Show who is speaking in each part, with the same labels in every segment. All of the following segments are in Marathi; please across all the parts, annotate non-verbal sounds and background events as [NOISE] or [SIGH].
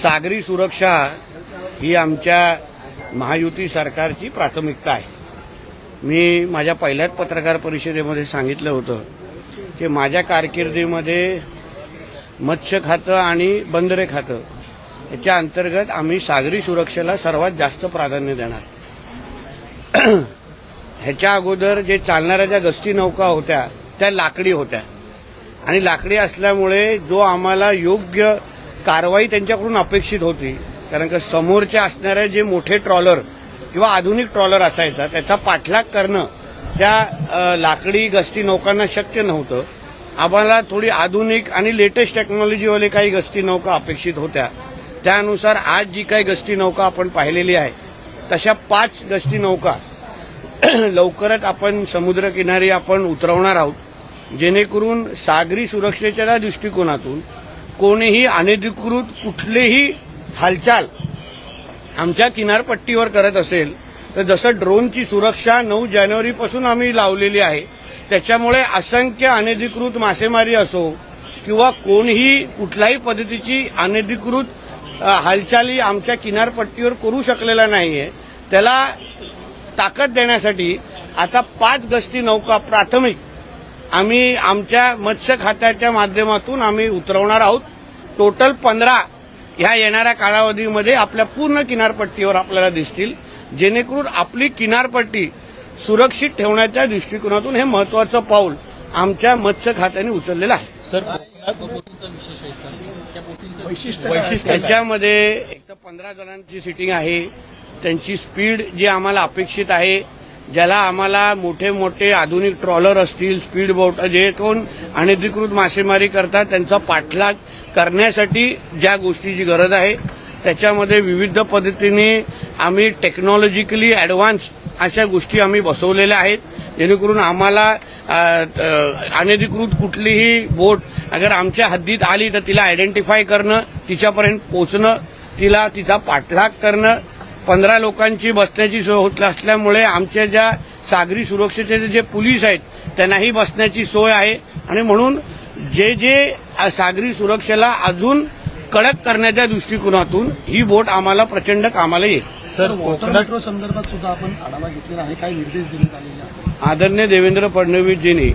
Speaker 1: सागरी सुरक्षा ही आमच्या महायुती सरकारची प्राथमिकता आहे. मी माझ्या पहिल्याच पत्रकार परिषदेमध्ये सांगितलं होतं की माझ्या कारकिर्दीमध्ये मत्स्य खातं आणि बंदरे खातं याच्या अंतर्गत आम्ही सागरी सुरक्षेला सर्वात जास्त प्राधान्य देणार. ह्याच्या अगोदर जे चालणाऱ्या ज्या गस्ती नौका होत्या त्या लाकडी होत्या. आणि लाकडी असल्यामुळे जो आम्हाला योग्य कारवाई त्यांच्याकडून अपेक्षित होती. कारण का समोरचे असणारे जे मोठे ट्रॉलर किंवा आधुनिक ट्रॉलर असायचा त्याचा पाठलाग करणं त्या लाकडी गस्ती नौकांना शक्य नव्हतं. आम्हाला थोडी आधुनिक आणि लेटेस्ट टेक्नॉलॉजीवाले काही गस्ती नौका अपेक्षित होत्या. त्यानुसार आज जी काही गस्ती नौका आपण पाहिलेली आहे तशा पाच गस्ती नौका [CLEARS THROAT] लवकरच आपण समुद्रकिनारी आपण उतरवणार आहोत. जेणेकरून सागरी सुरक्षेच्या दृष्टिकोनातून कोणीही अनधिकृत कुठलेही हालचाल आमच्या किनारपट्टीवर करत असेल तर जसं ड्रोनची सुरक्षा नऊ जानेवारीपासून आम्ही लावलेली आहे त्याच्यामुळे असंख्य अनधिकृत मासेमारी असो किंवा कोणीही कुठल्याही पद्धतीची अनधिकृत हालचाली आमच्या किनारपट्टीवर करू शकलेला नाहीये त्याला ताकद देण्यासाठी आता पाच गस्ती नौका प्राथमिक आम्ही आमच्या मत्स्य खात्याच्या माध्यमातून आम्ही उतरवणार आहोत. टोटल पंधरा ह्या येणाऱ्या कालावधीमध्ये आपल्या पूर्ण किनारपट्टीवर आपल्याला दिसतील. जेणेकरून आपली किनारपट्टी सुरक्षित ठेवण्याच्या दृष्टिकोनातून हे महत्वाचं पाऊल आमच्या मत्स्य खात्याने उचललेलं आहे.
Speaker 2: सर
Speaker 1: त्याच्यामध्ये एक तर पंधरा जणांची सिटिंग आहे. त्यांची स्पीड जी आम्हाला अपेक्षित आहे. ज्याला आम्हाला मोठे मोठे आधुनिक ट्रॉलर असतील स्पीड बोट जे कोण अनधिकृत मासेमारी करतात त्यांचा पाठलाग करण्यासाठी ज्या गोष्टीची गरज आहे त्याच्यामध्ये विविध पद्धतीने आम्ही टेक्नॉलॉजिकली ॲडव्हान्स अशा गोष्टी आम्ही बसवलेल्या आहेत. जेणेकरून आम्हाला अनधिकृत कुठलीही बोट अगर आमच्या हद्दीत आली तर तिला आयडेंटिफाय करणं तिच्यापर्यंत पोचणं तिला तिचा पाठलाग करणं पंधरा लोकांची बसण्याची सोय होत असल्यामुळे आमच्या ज्या सागरी सुरक्षेचे जे पोलीस आहेत त्यांनाही बसण्याची सोय आहे. आणि म्हणून जे जे सागरी सुरक्षेला अजून कडक करण्याच्या दृष्टिकोनातून ही बोट आम्हाला प्रचंड कामाला येईल.
Speaker 2: सर
Speaker 3: मेट्रो संदर्भात सुद्धा आपण आढावा घेतलेला आहे. काही निर्देश देण्यात आलेले आहेत.
Speaker 1: आदरणीय देवेंद्र फडणवीसजींनी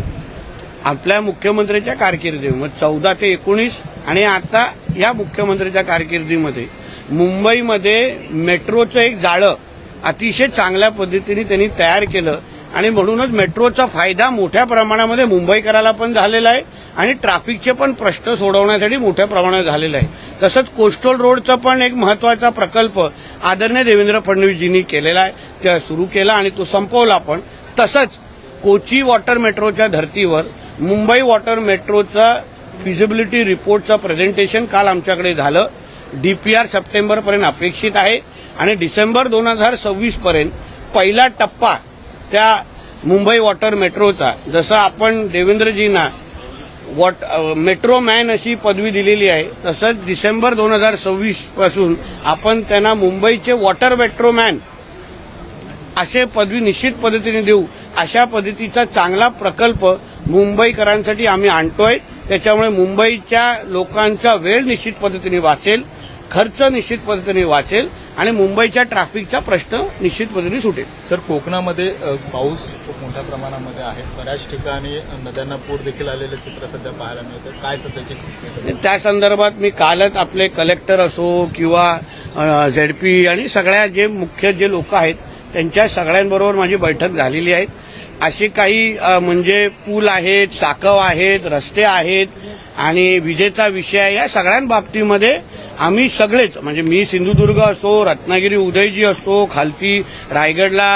Speaker 1: आपल्या मुख्यमंत्र्याच्या कारकिर्दीमध्ये चौदा ते एकोणीस आणि आता या मुख्यमंत्र्याच्या कारकिर्दीमध्ये मुंबईमध्ये मेट्रोचं एक जाळं अतिशय चांगल्या पद्धतीने त्यांनी तयार केलं. आणि म्हणूनच मेट्रोचा फायदा मोठ्या प्रमाणामध्ये मुंबईकराला पण झालेला आहे आणि ट्रॅफिकचे पण प्रश्न सोडवण्यासाठी मोठ्या प्रमाणात झालेला आहे. तसंच कोस्टल रोडचा पण एक महत्त्वाचा प्रकल्प आदरणीय देवेंद्र फडणवीसजींनी केलेला आहे. त्या सुरू केला आणि तो संपवला पण. तसंच कोची वॉटर मेट्रोच्या धर्तीवर मुंबई वॉटर मेट्रोचा फिजिबिलिटी रिपोर्टचं प्रेझेंटेशन काल आमच्याकडे झालं. डीपीआर सप्टेंबरपर्यंत अपेक्षित आहे आणि डिसेंबर दोन हजार सव्वीसपर्यंत पहिला टप्पा त्या मुंबई वॉटर मेट्रोचा जसं आपण देवेंद्रजींना वॉट मेट्रो मॅन अशी पदवी दिलेली आहे तसंच डिसेंबर दोन हजार सव्वीसपासून आपण त्यांना मुंबईचे वॉटर मेट्रो मॅन असे पदवी निश्चित पद्धतीने देऊ अशा पद्धतीचा चांगला प्रकल्प मुंबईकरांसाठी आम्ही आणतोय. त्याच्यामुळे मुंबईच्या लोकांचा वेळ निश्चित पद्धतीने वाचेल. खर्च निश्चित पद्धतीने वाचेल आणि मुंबईच्या ट्रॅफिकचा प्रश्न निश्चित पद्धतीने सुटेल.
Speaker 2: सर कोकणामध्ये पाऊस मोठ्या प्रमाणामध्ये आहे. बऱ्याच ठिकाणी नद्यांना पूर देखील आलेलं चित्र सध्या पाहायला मिळतं. काय सध्याची?
Speaker 1: त्या संदर्भात मी कालच आपले कलेक्टर असो किंवा झेडपी आणि सगळ्या जे मुख्य जे लोक आहेत त्यांच्या सगळ्यांबरोबर माझी बैठक झालेली आहे. असे काही म्हणजे पूल आहेत साकव आहेत रस्ते आहेत आणि विजेचा विषय या सगळ्यांबाबतीमध्ये आम्ही सगळेच म्हणजे मी सिंधुदुर्ग असो रत्नागिरी उदयजी असो खालती रायगडला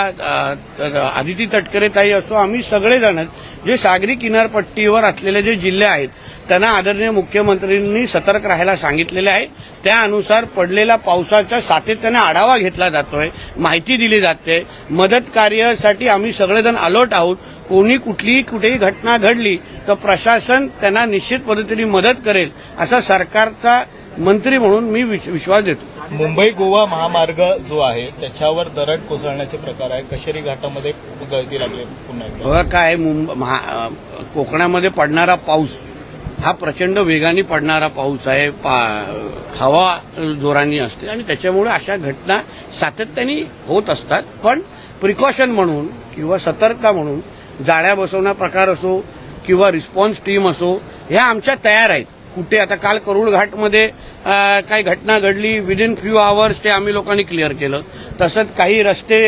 Speaker 1: आदिती तटकरे ताई असो आम्ही सगळेजण जे सागरी किनारपट्टीवर असलेले जे जिल्हे आहेत त्यांना आदरणीय मुख्यमंत्र्यांनी सतर्क राहायला सांगितलेले आहे. त्यानुसार पडलेल्या पावसाचा सातत्याने आढावा घेतला जातोय माहिती दिली जाते. मदत कार्यासाठी आम्ही सगळेजण अलर्ट आहोत. कोणी कुठलीही कुठेही घटना घडली तर प्रशासन त्यांना निश्चित पद्धतीने मदत करेल असा सरकारचा मंत्री म्हणून मी विश- विश्वास देतो.
Speaker 2: मुंबई गोवा महामार्ग जो आहे त्याच्यावर दरड कोसळण्याचे प्रकार आहे कशेरी घाटामध्ये गळती लागली पुन्हा
Speaker 1: बघा काय मुंब महा अ, कोकणामध्ये पडणारा पाऊस हा प्रचंड वेगाने पडणारा पाऊस आहे. पा हवा जोराने असते आणि त्याच्यामुळे अशा घटना सातत्याने होत असतात. पण प्रिकॉशन म्हणून किंवा सतर्कता म्हणून जाळ्या बसवणा प्रकार असो किंवा रिस्पॉन्स टीम असो ह्या आमच्या तयार आहेत. कुठे आता काल करुळ घाटमध्ये काही घटना घडली. विदिन फ्यू आवर्स ते आम्ही लोकांनी क्लिअर केलं. तसंच काही रस्ते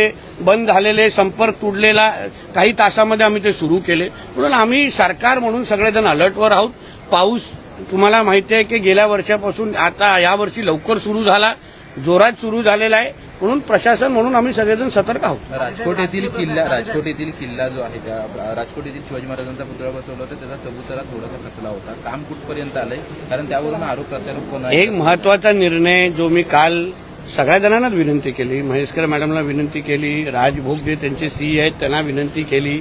Speaker 1: बंद झालेले संपर्क तुडलेला काही तासामध्ये आम्ही ते सुरू केले. म्हणून आम्ही सरकार म्हणून सगळेजण अलर्टवर आहोत. पाऊस तुम्हाला माहिती आहे की गेल्या वर्षापासून आता यावर्षी लवकर सुरू झाला. जोरात सुरू झालेला आहे. म्हणून प्रशासन म्हणून आम्ही सगळेजण सतर्क आहोत.
Speaker 4: राजकोट येथील किल्ला राजकोट येथील किल्ला जो आहे त्या राजकोट येथील शिवाजी महाराजांचा पुतळा बसवला होता त्याचा चबुतरा थोडासा खचला होता. काम कुठपर्यंत आलंय? कारण त्यावरून आरोप प्रत्यारोप पण.
Speaker 1: एक महत्त्वाचा निर्णय जो मी काल सगळ्या जणांनाच विनंती केली महेशकर मॅडमला विनंती केली राज भोग जे त्यांचे सी आहेत त्यांना विनंती केली.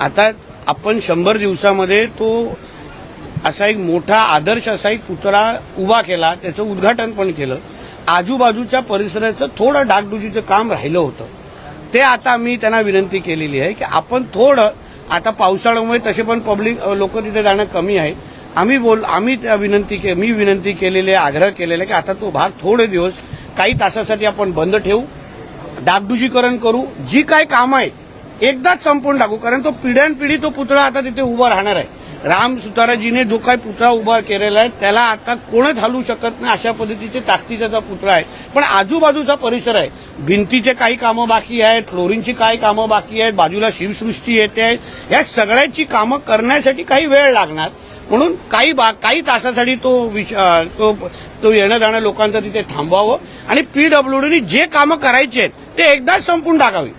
Speaker 1: आता आपण शंभर दिवसामध्ये तो असा एक मोठा आदर्श असा एक पुतळा उभा केला त्याचं उद्घाटन पण केलं. आजूबाजूच्या परिसराचं थोडं डागडुजीचं काम राहिलं होतं. ते आता मी त्यांना विनंती केलेली आहे की आपण थोडं आता पावसाळ्यामुळे तसे पण पब्लिक लोक तिथे जाणं कमी आहे. आम्ही बोल आम्ही त्या विनंती के मी विनंती केलेली आहे आग्रह केलेला आहे की आता तो भाग थोडे दिवस काही तासासाठी आपण बंद ठेवू डागडुजीकरण करू जी काय कामं आहेत एकदाच संपून टाकू कारण तो पिढ्यानपिढी तो पुतळा आता तिथे उभा राहणार आहे. राम सुताराजीने जो काही पुतळा उभा केलेला आहे त्याला आता कोणच हलवू शकत नाही अशा पद्धतीचे ताकदीचा पुतळा आहे. पण आजूबाजूचा परिसर आहे. भिंतीचे काही कामं बाकी आहेत फ्लोरिंगची काही कामं बाकी आहेत बाजूला शिवसृष्टी येते आहे. या सगळ्याची कामं करण्यासाठी काही वेळ लागणार. म्हणून काही बा काही तासासाठी तो विष- तो तो येणं जाणं लोकांचं तिथे थांबवावं. आणि पीडब्ल्यूडीने जे कामं करायची आहेत ते एकदाच संपून टाकावी.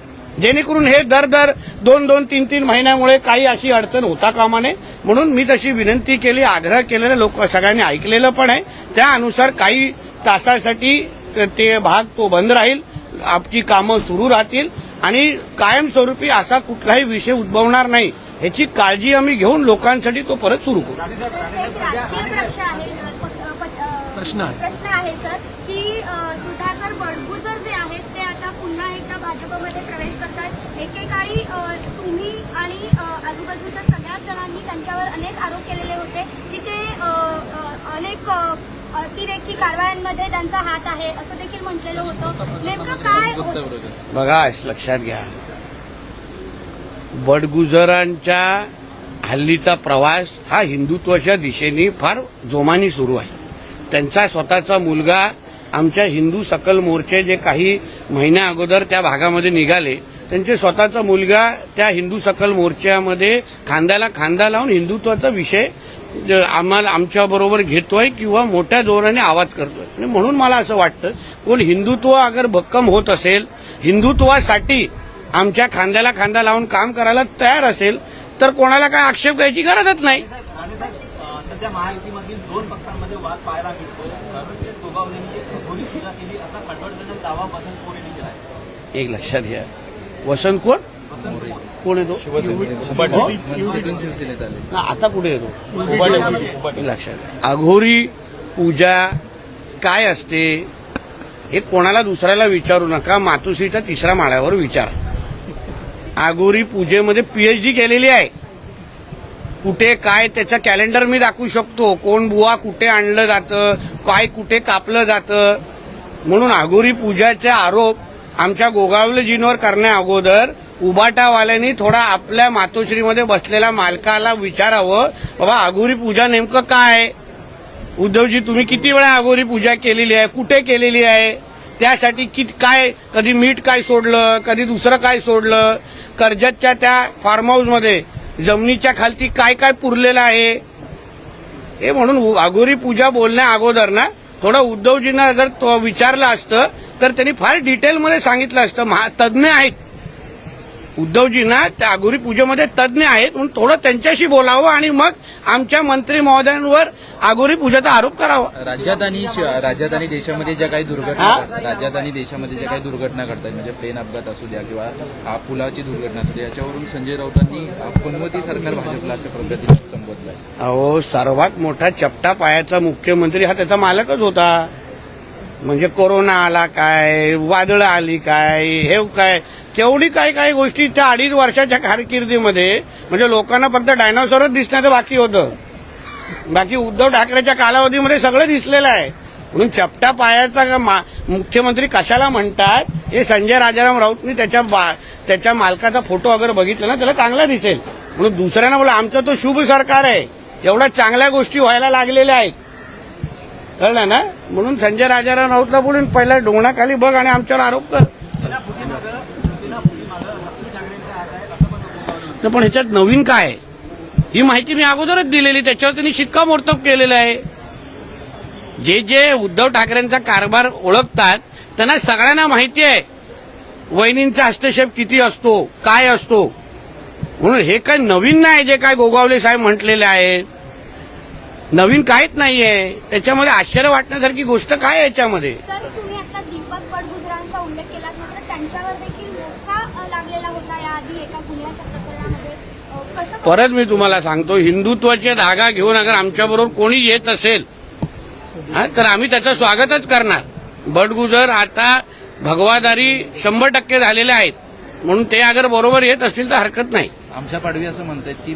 Speaker 1: जेणेकरून हे दर दर दोन दोन तीन तीन महिन्यामुळे काही अशी अडचण होता कामा नये. म्हणून मी तशी विनंती केली आग्रह केलेला लोक सगळ्यांनी ऐकलेलं पण आहे. त्यानुसार काही तासासाठी ते- ते भाग तो बंद राहील आपली कामं सुरू राहतील आणि कायमस्वरूपी असा कुठलाही विषय उद्भवणार नाही ह्याची काळजी आम्ही घेऊन लोकांसाठी तो परत सुरू करू.
Speaker 5: प्रश्न आहे. सर की सुधाकर बडगुजर जे आहेत ते आता पुन्हा एकदा भाजपमध्ये प्रवेश करतात. एकेकाळी तुम्ही आणि आजूबाजूच्या सगळ्याच जणांनी त्यांच्यावर अनेक आरोप केलेले होते की ते अनेक अतिरेकी कारवायांमध्ये त्यांचा हात आहे असं देखील म्हटलेलं होतं. नेमकं काय
Speaker 4: हो-
Speaker 1: बघा लक्षात घ्या. बडगुजरांच्या हल्लीचा प्रवास हा हिंदुत्वाच्या दिशेने फार जोमाने सुरू आहे. त्यांचा स्वतःचा मुलगा आमच्या हिंदू सकल मोर्चे जे काही महिन्या अगोदर त्या भागामध्ये निघाले त्यांचे स्वतःचा मुलगा त्या हिंदू सकल मोर्चामध्ये खांद्याला खांदा लावून हिंदुत्वाचा विषय आम्हाला आमच्याबरोबर घेतोय किंवा मोठ्या जोराने आवाज करतोय. आणि म्हणून मला असं वाटतं कोण हिंदुत्व अगर भक्कम होत असेल हिंदुत्वासाठी आमच्या खांद्याला खांदा लावून काम करायला तयार असेल तर कोणाला काय आक्षेप घ्यायची गरजच नाही.
Speaker 6: सध्या महायुतीमधील दोन पक्षांमध्ये वाद पाहायला मिळतो रणजित गोगावलेंनी घोरी पूजा केली असा खटवटलेला दावा बसंत मोरेने केला आहे.
Speaker 1: एक लक्षात घ्या. वसंत कोण? कोण? येतो? ना आता कुठे येतो? हे लक्षात घ्या. अघोरी पूजा काय असते? हे कोणाला दुसऱ्याला विचारू नका. मातोश्रीच्या तिसऱ्या माळ्यावर विचारा. आगोरी पूजेमध्ये पीएचडी केलेली आहे. कुठे काय त्याचं कॅलेंडर मी दाखवू शकतो. कोण बुवा कुठे आणलं जातं? काय कुठे कापलं जातं? म्हणून आगोरी पूजाचे आरोप आमच्या गोगावलेजींवर करण्या अगोदर उबाटावाल्यांनी थोडा आपल्या मातोश्रीमध्ये बसलेल्या मालकाला विचारावं बाबा आगोरी पूजा नेमकं काय? आहे? उद्धवजी तुम्ही किती वेळा आगोरी पूजा केलेली आहे? कुठे केलेली आहे? त्यासाठी कित काय कधी मीठ काय सोडलं कधी दुसरं काय सोडलं? कर्जतच्या त्या फार्म हाऊसमध्ये जमिनीच्या खालती काय काय पुरलेलं आहे? हे म्हणून आघोरी पूजा बोलण्या अगोदर ना थोडं उद्धवजींना अगर तो विचारलं असतं तर त्यांनी फार डिटेलमध्ये सांगितलं असतं. महा तज्ज्ञ आहेत. उद्धवजींना त्या अघोरी पूजेमध्ये तज्ज्ञ आहेत म्हणून थोडं त्यांच्याशी बोलावं आणि मग आमच्या मंत्री महोदयांवर अघोरी पूजेचा आरोप करावा.
Speaker 4: राज्यात आणि राज्यात आणि देशामध्ये ज्या काही दुर्घटना राज्यात आणि देशामध्ये ज्या काही दुर्घटना घडतात म्हणजे प्लेन अपघात असू द्या किंवा पुलाची दुर्घटना असू द्या याच्यावरून संजय राऊतांनी पुनवती सरकार भाजपला असं पद्धतीने संबोधलंय.
Speaker 1: अहो सर्वात मोठा चपटा पायाचा मुख्यमंत्री हा त्याचा मालकच होता. म्हणजे कोरोना आला काय वादळं आली काय हे काय केवढी काय काय गोष्टी त्या अडीच वर्षाच्या कारकिर्दीमध्ये म्हणजे लोकांना फक्त डायनासोरच दिसण्याचं बाकी होतं. बाकी उद्धव ठाकरेच्या कालावधीमध्ये सगळं दिसलेलं आहे. म्हणून चपट्या पायाचा मा- मुख्यमंत्री कशाला म्हणतात हे संजय राजाराम राऊतनी त्याच्या बा- त्याच्या मालकाचा फोटो वगैरे बघितला ना त्याला चांगला दिसेल. म्हणून दुसऱ्यांना बोला आमचं तो शुभ सरकार आहे. एवढ्या चांगल्या गोष्टी व्हायला लागलेल्या आहेत. कळलं ना? म्हणून संजय राजाराम राऊतला बोलून पहिला डोंगणाखाली बघ आणि आमच्यावर आरोप कर. पण ह्याच्यात नवीन काय? ही माहिती मी अगोदरच दिलेली त्याच्यावर त्यांनी शिक्कामोर्तब केलेलं आहे. जे जे उद्धव ठाकरेंचा कारभार ओळखतात त्यांना सगळ्यांना माहिती आहे वहिनींचा हस्तक्षेप किती असतो काय असतो. म्हणून हे काय नवीन नाही जे काय गोगावले साहेब म्हटलेले आहेत. नवीन काहीच नाहीये. त्याच्यामध्ये आश्चर्य वाटण्यासारखी गोष्ट काय आहे याच्यामध्ये?
Speaker 5: सर तुम्ही आता दीपक बडगुजरांचा उल्लेख केला मात्र त्यांच्यावर देखील मोठा अ, लागलेला होता याआधी एका गुन्ह्याच्या प्रकरणामध्ये अ, कसं
Speaker 1: परत मी तुम्हाला सांगतो हिंदुत्वाचे धागा घेऊन अगर आमच्याबरोबर कोणी येत असेल हा, तर आम्ही त्याचं स्वागतच करणार. बडगुजर आता भगवादारी शंभर टक्के झालेले आहेत. म्हणून ते अगर बरोबर येत असतील तर हरकत नाही.
Speaker 4: आमच्या पाडवी असं म्हणतात की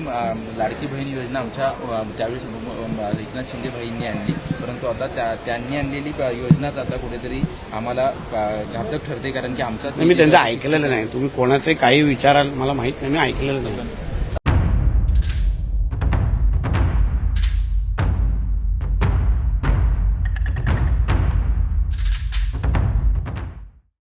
Speaker 4: लाडकी बहीण योजना आमच्या त्यावेळेस एकनाथ शिंदे बहिणींनी आणली. परंतु आता त्या- त्यांनी आणलेली योजनाच आता कुठेतरी आम्हाला घातक ठरते कारण की आमचाच
Speaker 1: मी त्यांचं ऐकलेलं नाही. तुम्ही कोणाचे काही विचाराल मला माहीत नाही मी ऐकलेलं नाही.